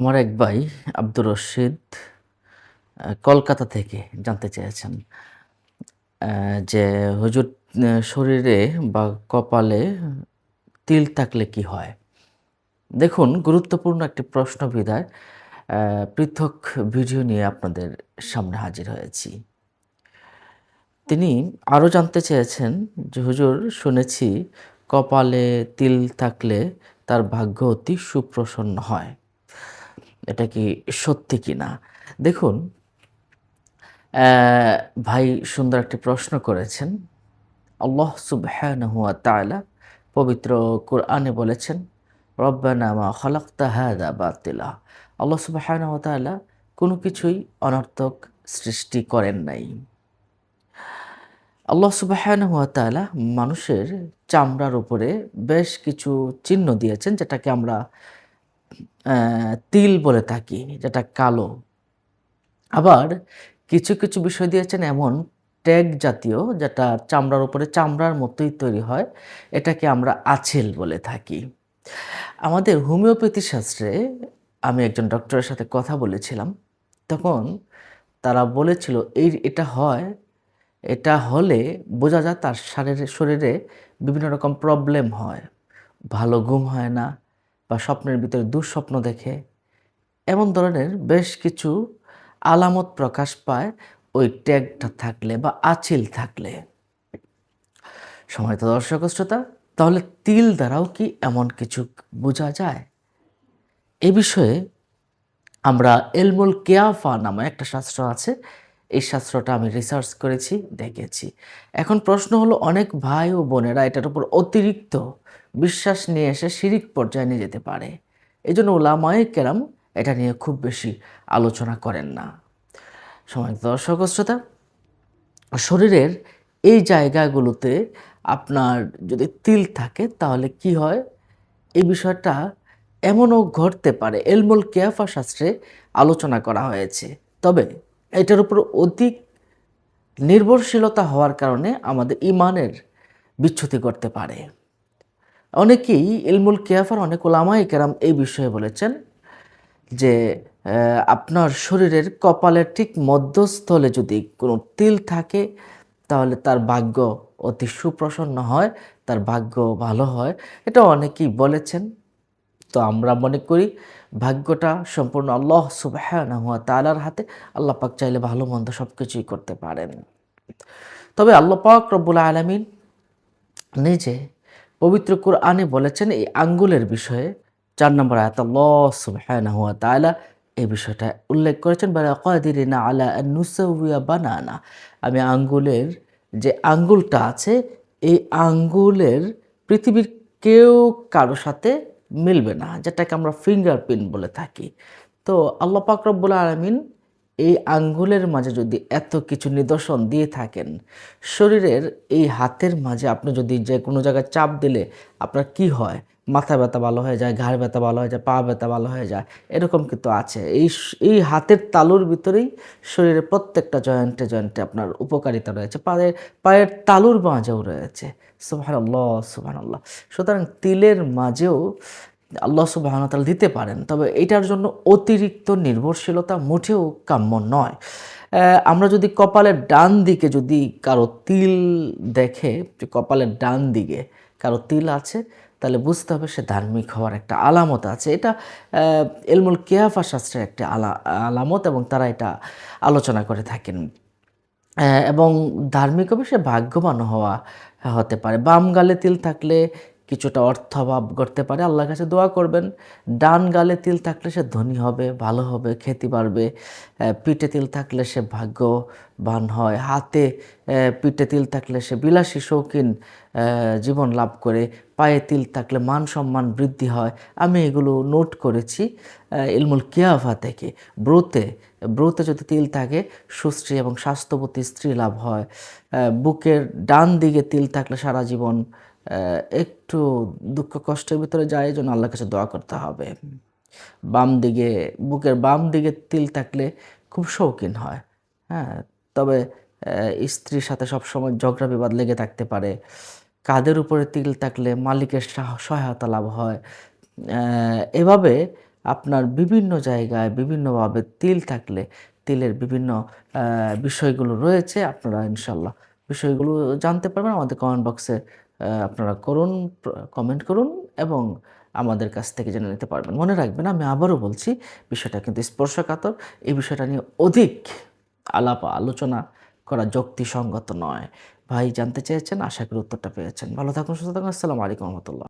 আমার এক ভাই আব্দুর রশিদ কলকাতা থেকে জানতে চেয়েছেন যে হুজুর শরীরে বা কপালে তিল থাকলে কি হয়? দেখুন, গুরুত্বপূর্ণ একটি প্রশ্ন বিধায় পৃথক ভিডিও নিয়ে আপনাদের সামনে হাজির হয়েছি। তিনি আরও জানতে চেয়েছেন যে, হুজুর, শুনেছি কপালে তিল থাকলে তার ভাগ্য অতি সুপ্রসন্ন হয়। এটা কি সত্যি কি না দেখুন ভাই সুন্দর একটি প্রশ্ন করেছেন। আল্লাহ সুবহানাহু ওয়া তাআলা পবিত্র কোরআনে বলেছেন, রব্বানা মা খালাকতা হাদা বাতিলা। আল্লাহ সুবহানাহু তাআলা কোনো কিছুই অনর্থক সৃষ্টি করেন নাই। আল্লাহ সুবহানাহু ওয়া তাআলা মানুষের চামড়ার উপরে বেশ কিছু চিহ্ন দিয়েছেন, যেটাকে আমরা তিল বলে থাকি, যেটা কালো। আবার কিছু কিছু বিষয় দিয়েছেন এমন ট্যাগ জাতীয়, যেটা চামড়ার উপরে চামড়ার মতোই তৈরি হয়, এটাকে আমরা আছেল বলে থাকি। আমাদের হোমিওপ্যাথি শাস্ত্রে আমি একজন ডক্টরের সাথে কথা বলেছিলাম, তখন তারা বলেছিল, এই, এটা হয়, এটা হলে বোঝা যায় তার শরীরে শরীরে বিভিন্ন রকম প্রবলেম হয়, ভালো ঘুম হয় না বা স্বপ্নের ভিতরে দুঃস্বপ্ন দেখে, এমন ধরনের বেশ কিছু আলামত প্রকাশ পায় ওই ট্যাগটা থাকলে বা আচিল থাকলে। সময়ত দর্শক শ্রোতা, তাহলে তিল দ্বারাও কি এমন কিছু বোঝা যায়? এ বিষয়ে আমরা এলমুল কেয়াফা নামে একটা শাস্ত্র আছে। এই শাস্ত্রটা আমি রিসার্চ করেছি, দেখেছি। এখন প্রশ্ন হলো, অনেক ভাই ও বোনেরা এটার উপর অতিরিক্ত বিশ্বাস নিয়ে এসে শিরিক পর্যায়ে নিয়ে যেতে পারে। এই জন্য ওলামায়ে কেরাম এটা নিয়ে খুব বেশি আলোচনা করেন না। সময় দর্শক শ্রোতা, শরীরের এই জায়গাগুলোতে আপনার যদি তিল থাকে তাহলে কি হয়? এই বিষয়টা এমনও ঘটতে পারে। এলমুল কেয়াফা শাস্ত্রে আলোচনা করা হয়েছে। তবে এটার উপর অধিক নির্ভরশীলতা হওয়ার কারণে আমাদের ইমানের বিচ্যুতি করতে পারে। অনেকেই ইলমুল কেয়াফার, অনেক ওলামাই কেরাম এই বিষয়ে বলেছেন যে আপনার শরীরের কপালের ঠিক মধ্যস্থলে যদি কোনো তিল থাকে, তাহলে তার ভাগ্য অতি সুপ্রসন্ন হয়, তার ভাগ্য ভালো হয়। এটা অনেকেই বলেছেন। তো আমরা মনে করি ভাগ্যটা সম্পূর্ণ আল্লাহ সুবহানাহু ওয়া তাআলার হাতে। আল্লাহ পাক চাইলে ভালো মন্দ সব কিছুই করতে পারেন। তবে আল্লাহ পাক রব্বুল আলামিন নিজে পবিত্র কোরআনে বলেছেন এই আঙ্গুলের বিষয়ে চার নম্বর আয়াত, আল্লাহ সুবহানাহু এই বিষয়টা উল্লেখ করেছেন, বালা কাদিরিনা আলা বানানা আমি আঙ্গুলের যে আঙ্গুলটা আছে, এই আঙ্গুলের পৃথিবীর কেউ কারও সাথে মিলবে না, যেটাকে আমরা ফিঙ্গারপ্রিন্ট বলে থাকি। তো আল্লাহ পাক আলমিন এই আঙ্গুলের মাঝে যদি এত কিছু নিদর্শন দিয়ে থাকেন, শরীরের এই হাতের মাঝে আপনি যদি যে কোনো জায়গায় চাপ দিলে আপনার কি হয়? মাথা ব্যথা ভালো হয়ে যায়, ঘাড় ব্যথা ভালো হয়ে যায়, পা ব্যথা ভালো হয়ে যায়, এরকম কিন্তু আছে। এই এই হাতের তালুর ভিতরেই শরীরের প্রত্যেকটা জয়েন্টে জয়েন্টে আপনার উপকারিতা রয়েছে। পায়ের পায়ের তালুর মাঝেও রয়েছে। সুবাহ আল্লাহ সুবাহ আল্লাহ সুতরাং তিলের মাঝেও আল্লাহ সুবাহন তাআলা দিতে পারেন। তবে এটার জন্য অতিরিক্ত নির্ভরশীলতা মোটেও কাম্য নয়। আমরা যদি কপালের ডান দিকে যদি কারও তিল দেখে, যে কপালের ডান দিকে কারও তিল আছে, তাহলে বুঝতে হবে সে ধার্মিক হওয়ার একটা আলামত আছে। এটা এলমুল কেয়াফা শাস্ত্রের একটি আলা, আলামত এবং তারা এটা আলোচনা করে থাকেন। এবং ধার্মিক হবে সে ভাগ্যবান হওয়া হতে পারে। বাম গালে তিল থাকলে কিছুটা অর্থ অভাব করতে পারে আল্লাহর কাছে দোয়া করবেন। ডান গালে তিল থাকলে সে ধনী হবে ভালো হবে বাড়বে আহ, পিঠে তিল থাকলে সে ভাগ্যবান হয়। হাতে পিঠে তিল থাকলে সে বিলাসী শৌখিন জীবন লাভ করে। পায়ে তিল থাকলে মান সম্মান বৃদ্ধি হয়। আমি এগুলো নোট করেছি ইলমুল কিয়াফা থেকে। ব্রতে ব্রতে যদি তিল থাকে সুশ্রী এবং স্বাস্থ্যবতী স্ত্রী লাভ হয়। বুকের ডান দিকে তিল থাকলে সারা জীবন একটু দুঃখ কষ্টের ভিতরে যায়, এই জন্য আল্লাহর কাছে দোয়া করতে হবে। বাম দিকে, বুকের বাম দিকে তিল থাকলে খুব শৌখিন হয়। হ্যাঁ তবে স্ত্রীর সাথে সবসময় ঝগড়া বিবাদ লেগে থাকতে পারে। কাদের উপরে তিল থাকলে মালিকের সহায়তা লাভ হয়। এভাবে আপনার বিভিন্ন জায়গায় বিভিন্নভাবে তিল থাকলে তিলের বিভিন্ন বিষয়গুলো রয়েছে। আপনারা ইনশাল্লাহ বিষয়গুলো জানতে পারবেন। আমাদের কমেন্ট বক্সে আপনারা করুন কমেন্ট করুন এবং আমাদের কাছ থেকে জেনে নিতে পারবেন। মনে রাখবেন, আমি আবারও বলছি, বিষয়টা কিন্তু স্পর্শকাতর। এই বিষয়টা নিয়ে অধিক আলাপ আলোচনা করা যুক্তিসঙ্গত নয়। ভাই, জানতে চেয়েছেন? আশা করি উত্তরটা পেয়েছেন। ভালো থাকুন, সুস্থ থাকুন। আসসালামু আলাইকুম রহমতুল্লাহ।